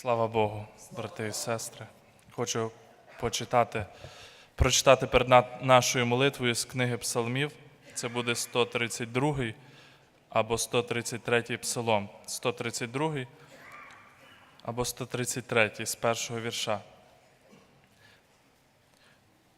Слава Богу, брати і сестри. Хочу почитати, прочитати перед нашою молитвою з книги Псалмів. Це буде 132 або 133 псалом. 132 або 133 з першого вірша.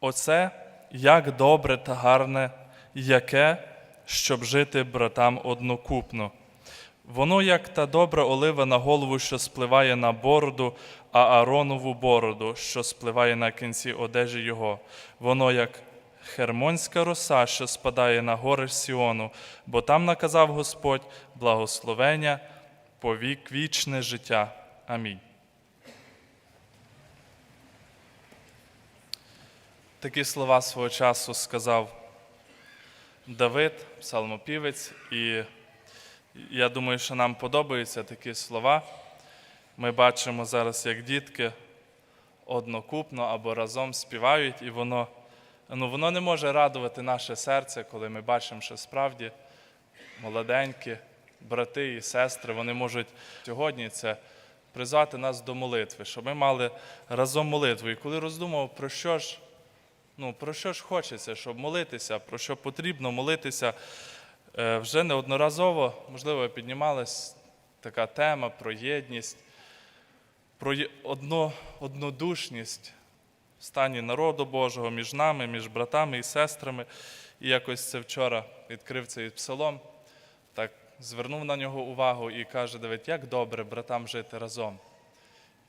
Оце як добре та гарне, яке, щоб жити братам однокупно. Воно, як та добра олива на голову, що спливає на бороду, а Ааронову бороду, що спливає на кінці одежі його. Воно, як хермонська роса, що спадає на гори Сіону, бо там наказав Господь благословення по вік вічне життя. Амінь. Такі слова свого часу сказав Давид, псалмопівець, і я думаю, що нам подобаються такі слова. Ми бачимо зараз, як дітки однокупно або разом співають, і воно, ну, воно не може радувати наше серце, коли ми бачимо, що справді молоденькі брати і сестри, вони можуть сьогодні це призвати нас до молитви, щоб ми мали разом молитву. І коли роздумав, про що ж, ну, про що ж хочеться, щоб молитися, про що потрібно молитися. Е, Вже неодноразово, можливо, піднімалась така тема про єдність, про одно, однодушність в стані народу Божого між нами, між братами і сестрами. І якось це вчора відкрив цей псалом, так звернув на нього увагу і каже: Давид, як добре братам жити разом.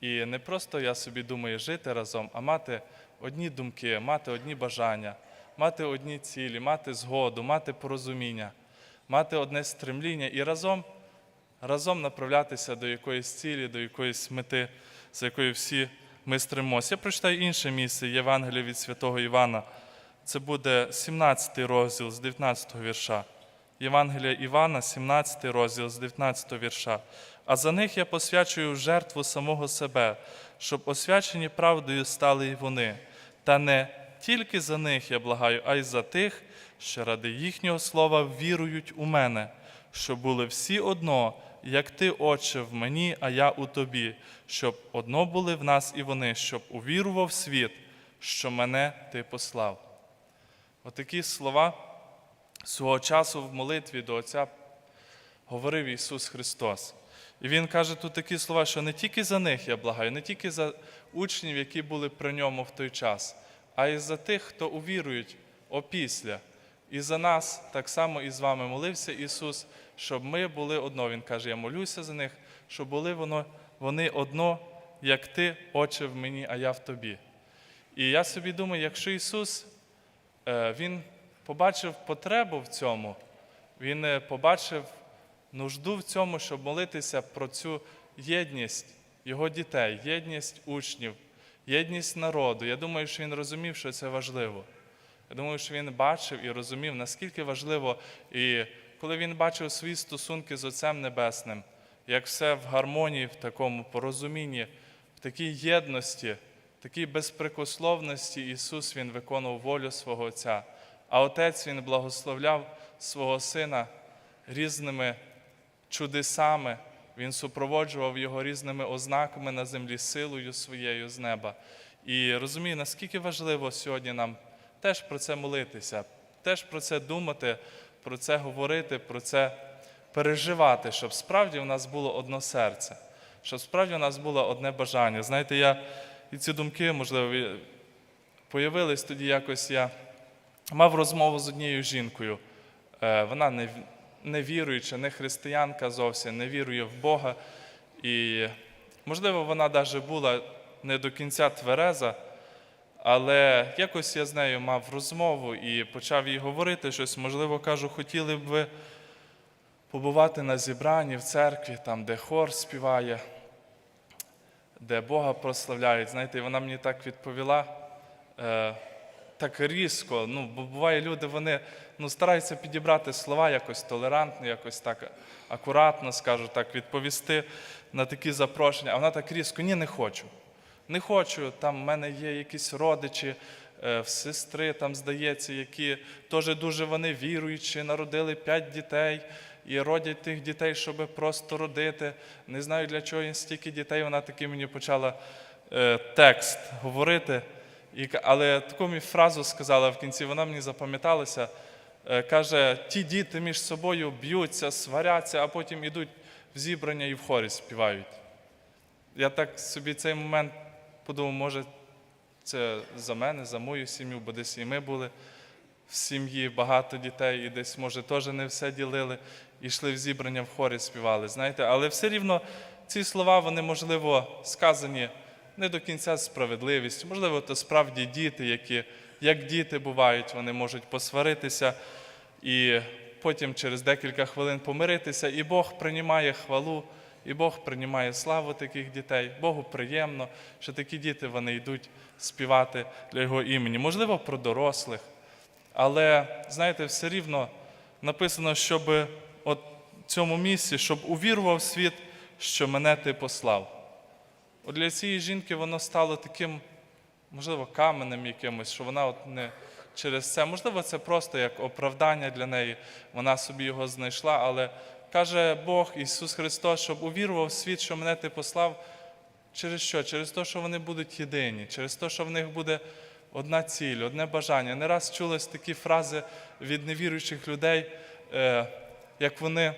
І не просто я собі думаю жити разом, а мати одні думки, мати одні бажання, мати одні цілі, мати згоду, мати порозуміння, мати одне стремління і разом, разом направлятися до якоїсь цілі, до якоїсь мети, за якою всі ми стремимося. Я прочитаю інше місце Євангелія від святого Івана. Це буде 17 розділ з 19 вірша. Євангелія Івана, 17 розділ з 19 вірша. А за них я посвячую жертву самого себе, щоб освячені правдою стали й вони. Та не тільки за них я благаю, а й за тих, що ради їхнього слова вірують у мене, щоб були всі одно, як ти, Отче, в мені, а я у тобі, щоб одно були в нас і вони, щоб увірував світ, що мене ти послав. Отакі слова свого часу в молитві до Отця говорив Ісус Христос. І Він каже тут такі слова, що не тільки за них я благаю, не тільки за учнів, які були при ньому в той час, а й за тих, хто увірують опісля. І за нас так само і з вами молився Ісус, щоб ми були одно. Він каже, я молюся за них, щоб були воно, вони одно, як ти, Отче, в мені, а я в тобі. І я собі думаю, якщо Ісус е, Він побачив потребу в цьому, Він е, побачив нужду в цьому, щоб молитися про цю єдність Його дітей, єдність учнів, єдність народу. Я думаю, що він розумів, що це важливо. Думаю, що він бачив і розумів, наскільки важливо, і коли він бачив свої стосунки з Отцем Небесним, як все в гармонії, в такому порозумінні, в такій єдності, в такій безпрекословності Ісус Він виконував волю свого Отця. А Отець Він благословляв свого Сина різними чудесами, Він супроводжував його різними ознаками на землі, силою своєю з неба. І розумію, наскільки важливо сьогодні нам теж про це молитися, теж про це думати, про це говорити, про це переживати, щоб справді у нас було одно серце, щоб справді у нас було одне бажання. Знаєте, я і ці думки, можливо, появились тоді якось я мав розмову з однією жінкою. Е, Вона не, не віруюча, не християнка зовсім, не вірує в Бога. І, можливо, вона навіть була не до кінця твереза, але якось я з нею мав розмову і почав їй говорити щось. Можливо, кажу, хотіли б ви побувати на зібранні в церкві, там, де хор співає, де Бога прославляють. Знаєте, і вона мені так відповіла. Е, так різко. Ну, бо буває, люди вони ну, стараються підібрати слова якось толерантно, якось так акуратно, скажу так, відповісти на такі запрошення. А вона так різко, ні, не хочу. Не хочу. Там в мене є якісь родичі, е, сестри, там, здається, які теж дуже вони віруючі, народили п'ять дітей. і родять тих дітей, щоб просто родити. Не знаю, для чого їм стільки дітей. Вона таки мені почала е, текст говорити. І, але таку мені фразу сказала в кінці, вона мені запам'яталася. Е, Каже, ті діти між собою б'ються, сваряться, а потім ідуть в зібрання і в хорі співають. Я так собі цей момент подумав, може, це за мене, за мою сім'ю, бо десь і ми були в сім'ї, багато дітей, і десь, може, теж не все ділили, йшли в зібрання в хорі співали. Знаєте, але все рівно ці слова, вони, можливо, сказані не до кінця справедливістю. Можливо, то справді діти, які, як діти бувають, вони можуть посваритися і потім через декілька хвилин помиритися, і Бог приймає хвалу. І Бог приймає славу таких дітей. Богу приємно, що такі діти вони йдуть співати для Його імені. Можливо, про дорослих. Але знаєте, все рівно написано, щоб от цьому місці, щоб увірував світ, що мене ти послав. От для цієї жінки воно стало таким, можливо, каменем якимось, що вона от не через це, можливо, це просто як оправдання для неї. Вона собі його знайшла, але каже Бог Ісус Христос, щоб увірував світ, що мене ти послав. Через що? Через те, що вони будуть єдині, через те, що в них буде одна ціль, одне бажання. Не раз чулись такі фрази від невіруючих людей, е, як вони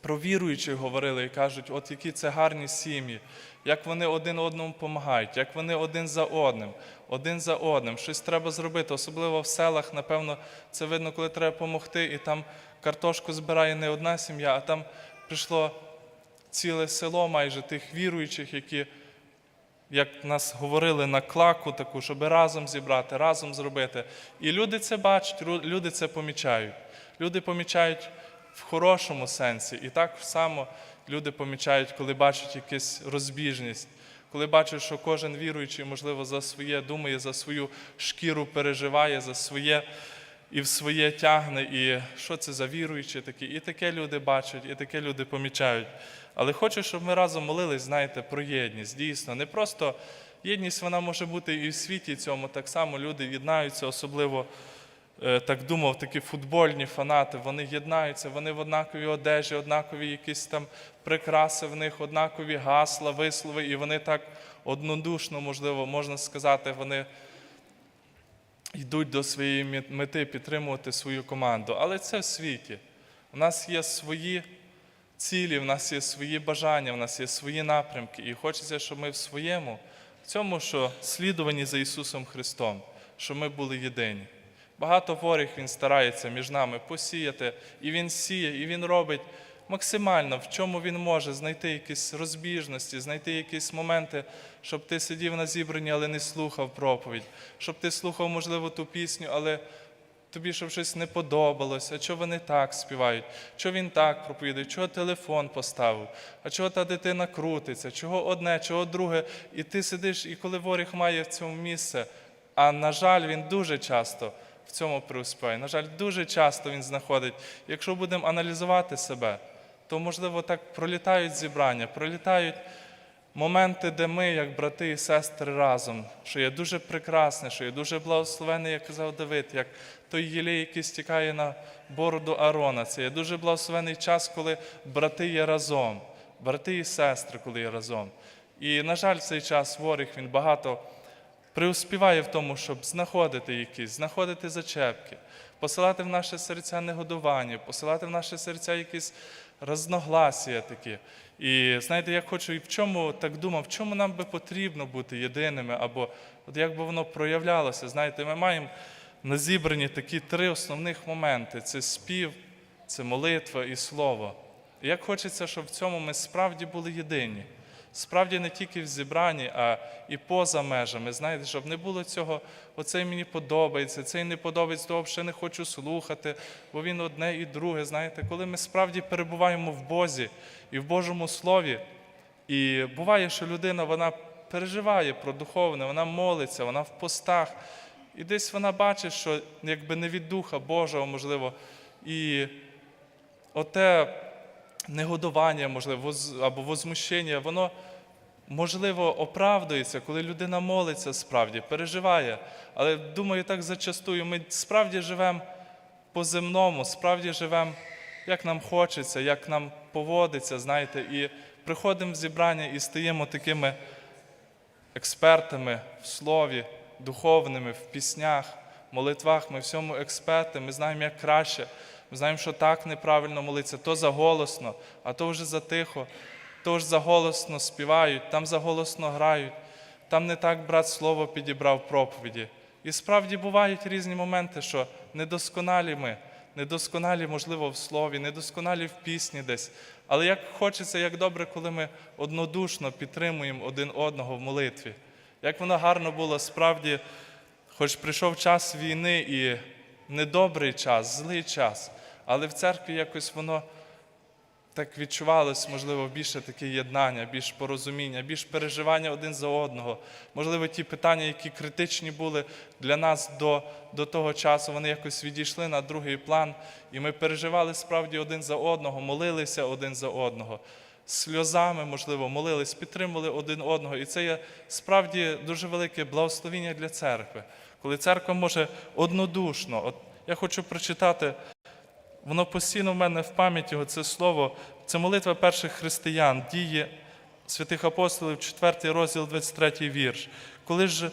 про віруючих говорили і кажуть, от які це гарні сім'ї, як вони один одному допомагають, як вони один за одним, один за одним. Щось треба зробити, особливо в селах, напевно, це видно, коли треба допомогти, і там картошку збирає не одна сім'я, а там прийшло ціле село майже тих віруючих, які, як нас говорили, на клаку таку, щоб разом зібрати, разом зробити. І люди це бачать, люди це помічають. Люди помічають в хорошому сенсі. І так само люди помічають, коли бачать якусь розбіжність. Коли бачать, що кожен віруючий, можливо, за своє думає, за свою шкіру переживає, за своє і в своє тягне, і що це за віруючі такі. І таке люди бачать, і таке люди помічають. Але хочу, щоб ми разом молились, знаєте, про єдність. Дійсно, не просто єдність вона може бути і в світі цьому. Так само люди єднаються, особливо так думав, такі футбольні фанати, вони єднаються, вони в однаковій одежі, однакові якісь там прикраси в них, однакові гасла, вислови, і вони так однодушно, можливо, можна сказати, вони йдуть до своєї мети підтримувати свою команду. Але це в світі. У нас є свої цілі, в нас є свої бажання, в нас є свої напрямки. І хочеться, щоб ми в своєму, в цьому, що слідувані за Ісусом Христом, щоб ми були єдині. Багато ворог він старається між нами посіяти, і він сіє, і він робить максимально, в чому він може знайти якісь розбіжності, знайти якісь моменти, щоб ти сидів на зібранні, але не слухав проповідь, щоб ти слухав, можливо, ту пісню, але тобі щоб щось не подобалося, а чого вони так співають, чого він так проповідає, чого телефон поставив, а чого та дитина крутиться, чого одне, чого друге. І ти сидиш, і коли ворог має в цьому місце, а на жаль, він дуже часто в цьому преуспіває. На жаль, дуже часто він знаходить. Якщо будемо аналізувати себе, то можливо так пролітають зібрання, пролітають моменти, де ми, як брати і сестри, разом, що є дуже прекрасне, що є дуже благословений, як казав Давид, як той єлей, який стікає на бороду Арона. Це є дуже благословений час, коли брати є разом, брати і сестри, коли є разом. І, на жаль, цей час ворог він багато преуспіває в тому, щоб знаходити якісь, знаходити зачепки, посилати в наше серця негодування, посилати в наше серця якісь розногласія такі. І знаєте, я хочу і в чому так думав, в чому нам би потрібно бути єдиними, або от як би воно проявлялося. Знаєте, ми маємо на зібранні такі три основних моменти: це спів, це молитва і слово. І як хочеться, щоб в цьому ми справді були єдині. Справді не тільки в зібранні, а і поза межами. Знаєте, щоб не було цього, оцей мені подобається, цей не подобається, того ще не хочу слухати, бо він одне і друге. Знаєте, коли ми справді перебуваємо в Бозі і в Божому Слові, і буває, що людина вона переживає про духовне, вона молиться, вона в постах, і десь вона бачить, що якби не від Духа Божого, можливо, і оте негодування, можливо, або возмущення, воно можливо оправдується, коли людина молиться справді, переживає. Але думаю, так зачастую ми справді живемо по-земному, справді живемо як нам хочеться, як нам поводиться, знаєте, і приходимо в зібрання і стаємо такими експертами в слові, духовними, в піснях, молитвах. Ми всьому експерти, ми знаємо, як краще. Ми знаємо, що так неправильно молитися, то заголосно, а то вже затихо, то ж заголосно співають, там заголосно грають, там не так брат слово підібрав проповіді. І справді бувають різні моменти, що недосконалі ми, недосконалі, можливо, в слові, недосконалі в пісні десь. Але як хочеться, як добре, коли ми однодушно підтримуємо один одного в молитві. Як воно гарно було справді, хоч прийшов час війни і недобрий час, злий час, але в церкві якось воно так відчувалось, можливо, більше таке єднання, більш порозуміння, більш переживання один за одного. Можливо, ті питання, які критичні були для нас до, до того часу, вони якось відійшли на другий план, і ми переживали справді один за одного, молилися один за одного. Сльозами, можливо, молились, підтримували один одного. І це є справді дуже велике благословіння для церкви, коли церква може однодушно. От я хочу прочитати Воно постійно в мене в пам'яті, це слово, це молитва перших християн, дії святих апостолів, 4 розділ, 23 вірш. Коли ж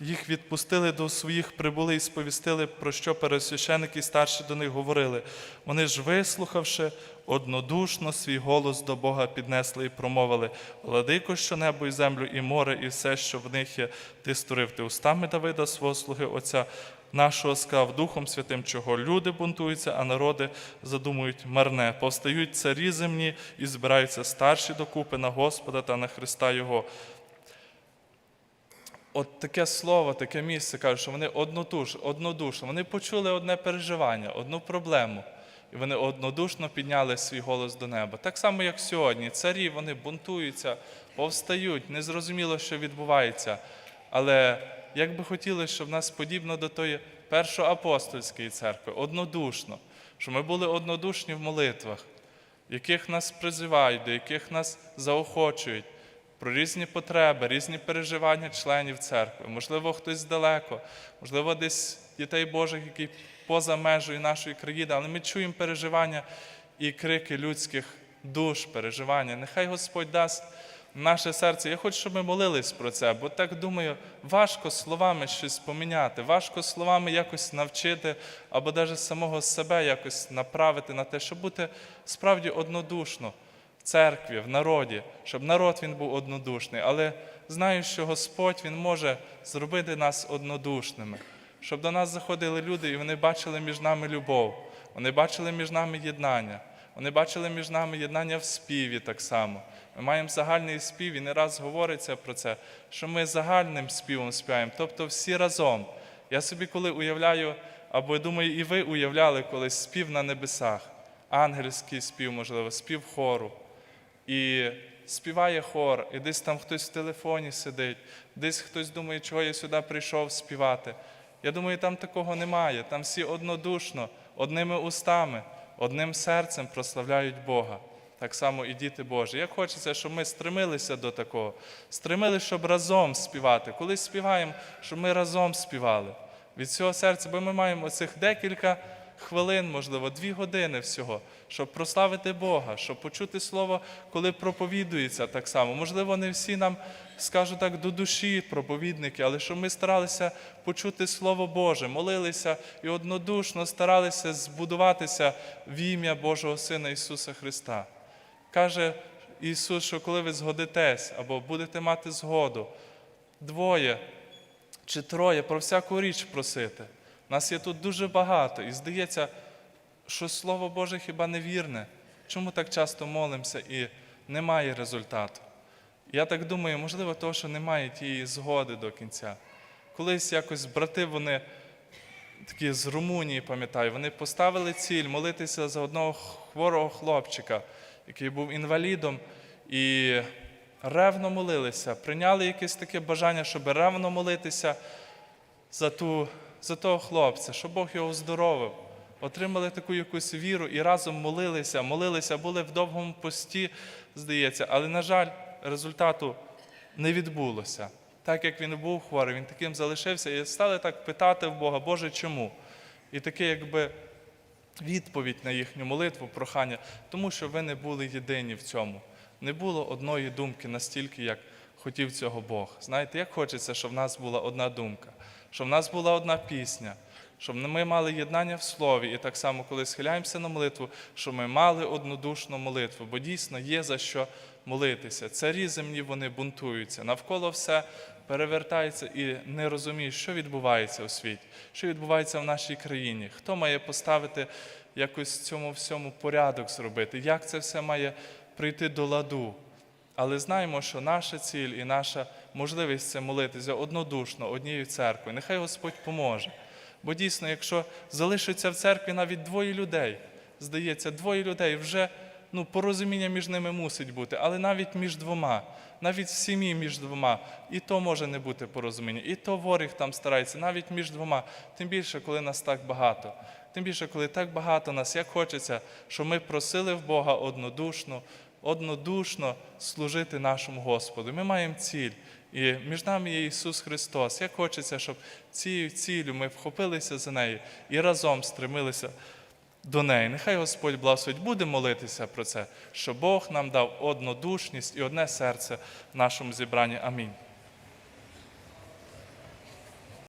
їх відпустили до своїх, прибули і сповістили, про що пересвященики старші до них говорили. Вони ж, вислухавши, однодушно свій голос до Бога піднесли і промовили: Владико, що небо і землю, і море, і все, що в них є, ти створив ти устами Давида, свого слуги Отця нашого сказав Духом Святим, чого люди бунтуються, а народи задумують марне. Повстають царі земні і збираються старші докупи на Господа та на Христа Його. От таке слово, таке місце каже, що вони однодуш, однодушно, вони почули одне переживання, одну проблему. І вони однодушно підняли свій голос до неба. Так само, як сьогодні. Царі вони бунтуються, повстають, незрозуміло, що відбувається. Але як би хотіли, щоб нас подібно до тої першоапостольської церкви, однодушно, щоб ми були однодушні в молитвах, яких нас призивають, до яких нас заохочують, про різні потреби, різні переживання членів церкви. Можливо, хтось далеко, можливо, десь дітей Божих, які поза межею нашої країни, але ми чуємо переживання і крики людських душ, переживання. Нехай Господь дасть наше серце. Я хочу, щоб ми молились про це, бо так думаю, важко словами щось поміняти, важко словами якось навчити, або навіть самого себе якось направити на те, щоб бути справді однодушно в церкві, в народі, щоб народ він був однодушний. Але знаю, що Господь Він може зробити нас однодушними, щоб до нас заходили люди, і вони бачили між нами любов, вони бачили між нами єднання. Вони бачили між нами єднання в співі так само. Ми маємо загальний спів, і не раз говориться про це, що ми загальним співом співаємо, тобто всі разом. Я собі, коли уявляю, або я думаю, і ви уявляли колись спів на небесах, ангельський спів, можливо, спів хору. І співає хор, і десь там хтось в телефоні сидить, десь хтось думає, чого я сюди прийшов співати. Я думаю, там такого немає. Там всі однодушно, одними устами, одним серцем прославляють Бога. Так само і діти Божі. Як хочеться, щоб ми стремилися до такого, стремилися, щоб разом співати. Коли співаємо, щоб ми разом співали від цього серця, бо ми маємо оцих декілька хвилин, можливо, дві години всього, щоб прославити Бога, щоб почути слово, коли проповідується так само. Можливо, не всі нам, скажу так, до душі проповідники, але щоб ми старалися почути Слово Боже, молилися і однодушно старалися збудуватися в ім'я Божого Сина Ісуса Христа. Каже Ісус, що коли ви згодитесь або будете мати згоду, двоє чи троє про всяку річ просити. Нас є тут дуже багато, і здається, що Слово Боже хіба не вірне. Чому так часто молимося і немає результату? Я так думаю, можливо, того, що немає тієї згоди до кінця. Колись якось брати, вони такі з Румунії, пам'ятаю, вони поставили ціль молитися за одного хворого хлопчика, який був інвалідом, і ревно молилися, прийняли якесь таке бажання, щоб ревно молитися за, ту, за того хлопця, щоб Бог його оздоровив. Отримали таку якусь віру і разом молилися, молилися, були в довгому пості, здається, але, на жаль, результату не відбулося. Так як він був хворий, він таким залишився, і стали так питати в Бога, Боже, чому? І таке, якби відповідь на їхню молитву, прохання, тому що ви не були єдині в цьому. Не було одної думки настільки, як хотів цього Бог. Знаєте, як хочеться, щоб в нас була одна думка, щоб в нас була одна пісня, щоб ми мали єднання в слові, і так само, коли схиляємося на молитву, щоб ми мали однодушну молитву, бо дійсно є за що молитися. Царі земні вони бунтуються, навколо все перевертається і не розуміє, що відбувається у світі, що відбувається в нашій країні, хто має поставити якось цьому всьому порядок зробити, як це все має прийти до ладу. Але знаємо, що наша ціль і наша можливість це молитися однодушно, однією церквою. Нехай Господь поможе. Бо дійсно, якщо залишиться в церкві навіть двоє людей, здається, двоє людей вже ну, порозуміння між ними мусить бути, але навіть між двома, навіть в сім'ї між двома, і то може не бути порозуміння, і то ворог там старається, навіть між двома, тим більше, коли нас так багато. Тим більше, коли так багато нас, як хочеться, щоб ми просили в Бога однодушно, однодушно служити нашому Господу. Ми маємо ціль. І між нами є Ісус Христос. Як хочеться, щоб цією ціллю ми вхопилися за неї і разом стремилися до неї. Нехай Господь благословить. буде молитися про це, щоб Бог нам дав однодушність і одне серце в нашому зібранні. Амінь.